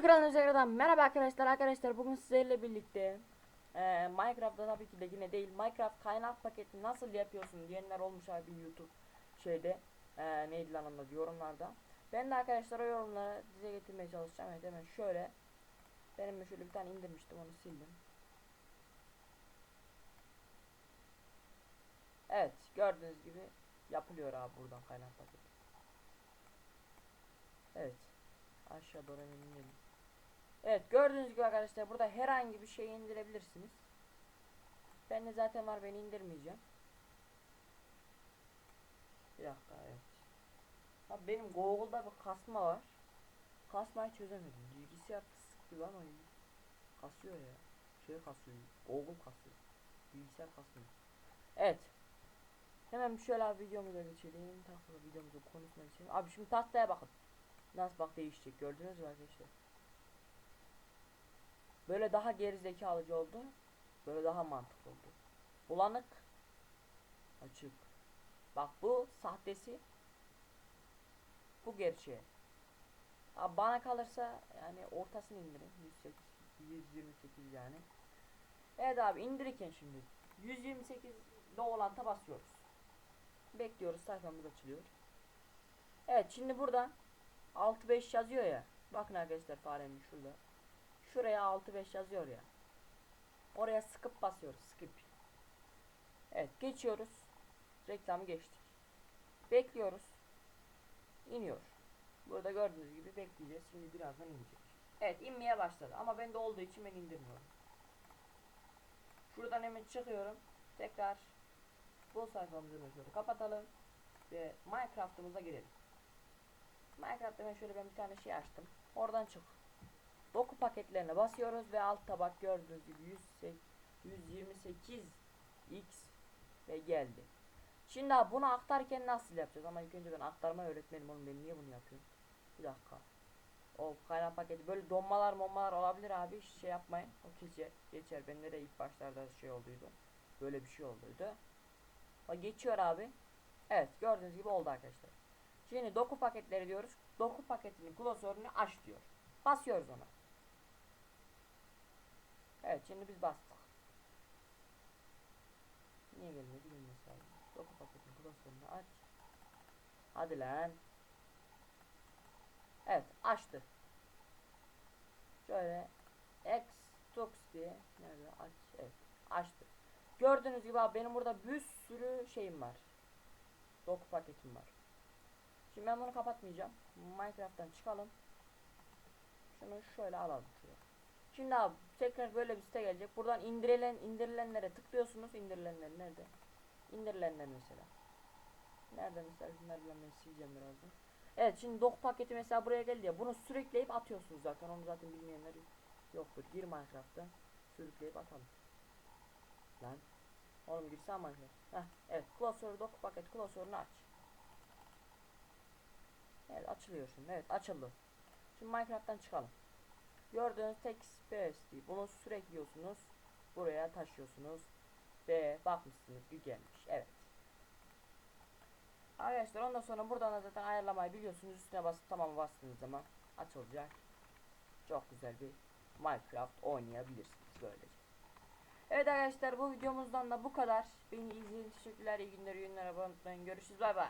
ekranı üzerinden merhaba arkadaşlar. Arkadaşlar bugün sizlerle birlikte eee Minecraft'ta tabii ki de yine değil Minecraft kaynak paketi nasıl yapıyorsun diyenler olmuş abi YouTube şeyde. Eee neydi lan onun yorumlarda. Ben de arkadaşlar o yorumları dize getirmeye çalışacağım. Evet hemen şöyle. Benim de şöyle bir tane indirmiştim onu sildim. Evet gördüğünüz gibi yapılıyor abi buradan kaynak paketi. Evet Aşağı doğru inelim. Evet gördüğünüz gibi arkadaşlar burada herhangi bir şey indirebilirsiniz. Ben de zaten var ben indirmeyeceğim. Bir dakika evet. Abi benim Google'da bir kasma var. Kasmayı çözemedim. Bilgisayar sık gibi ama kasıyor ya. Şey kasıyor. Google kasıyor. Bilgisayar kasmıyor. Evet. Hemen şöyle abi videomuza geçelim. Takılı videomuzun konusuna geçelim. Abi şimdi tahtaya bakın. Nasıl bak değişecek gördünüz mü arkadaşlar? Böyle daha gerizekalıcı oldu. Böyle daha mantıklı oldu. Bulanık. Açık. Bak bu sahtesi. Bu gerçeği. Abi bana kalırsa yani ortasını indirin. 108, 128 yani. Evet abi indirirken şimdi 128'de olan ta basıyoruz. Bekliyoruz sayfamız açılıyor. Evet şimdi buradan 6-5 yazıyor ya. Bakın arkadaşlar faremin şurada. Şuraya 6-5 yazıyor ya. Oraya skip basıyoruz. Skip. Evet geçiyoruz. Reklamı geçtik. Bekliyoruz. İniyor. Burada gördüğünüz gibi bekleyeceğiz. Şimdi birazdan inecek. Evet inmeye başladı. Ama bende olduğu için ben indirmiyorum. Şuradan hemen çıkıyorum. Tekrar bu sayfamızı şöyle kapatalım. Ve Minecraft'ımıza girelim. Minecraft'ta ben şöyle ben bir tane şey açtım. Oradan çık. Doku paketlerine basıyoruz ve alt tabak gördüğünüz gibi 128 x ve geldi. Şimdi abi bunu aktarken nasıl yapacağız? Ama ilk önce ben aktarma öğretmenim oğlum ben niye bunu yapıyorum? Bir dakika. O kaynak paketi böyle donmalar monmalar olabilir abi hiç şey yapmayın. O geçer. Geçer. Bende de ilk başlarda şey olduydu. Böyle bir şey olduydu. O geçiyor abi. Evet gördüğünüz gibi oldu arkadaşlar. Şimdi doku paketleri diyoruz. Doku paketinin klasörünü aç diyor. Basıyoruz ona. Evet şimdi biz bastık. Niye gelmedi bilmiyorum sadece. Doku paketinin klasörünü aç. Hadi lan. Evet açtı. Şöyle X Tux diye nerede aç evet açtı. Gördüğünüz gibi abi benim burada bir sürü şeyim var. Doku paketim var. Şimdi ben bunu kapatmayacağım. Minecraft'tan çıkalım. Şunu şöyle alalım şuraya. Şimdi abi tekrar böyle bir site gelecek. Buradan indirilen indirilenlere tıklıyorsunuz. İndirilenler nerede? İndirilenler mesela. Nerede mesela şunları ben sileceğim birazdan. Evet şimdi doku paketi mesela buraya geldi ya. Bunu sürükleyip atıyorsunuz zaten. Onu zaten bilmeyenler yoktur. Gir Minecraft'ta. Sürükleyip atalım. Lan. Oğlum girsem Minecraft. Heh, evet. Klasörü doku paket klasörünü aç. Evet açılıyor şimdi. Evet açıldı. Şimdi Minecraft'tan çıkalım. Gördüğünüz tek değil. Bunu sürekli yiyorsunuz. Buraya taşıyorsunuz. Ve bakmışsınız bir gelmiş. Evet. Arkadaşlar ondan sonra buradan da zaten ayarlamayı biliyorsunuz. Üstüne basıp tamam bastığınız zaman açılacak. Çok güzel bir Minecraft oynayabilirsiniz böylece. Evet arkadaşlar bu videomuzdan da bu kadar. Beni izlediğiniz teşekkürler. İyi günler, iyi günler. Abone olmayı unutmayın. Görüşürüz. Bay bay.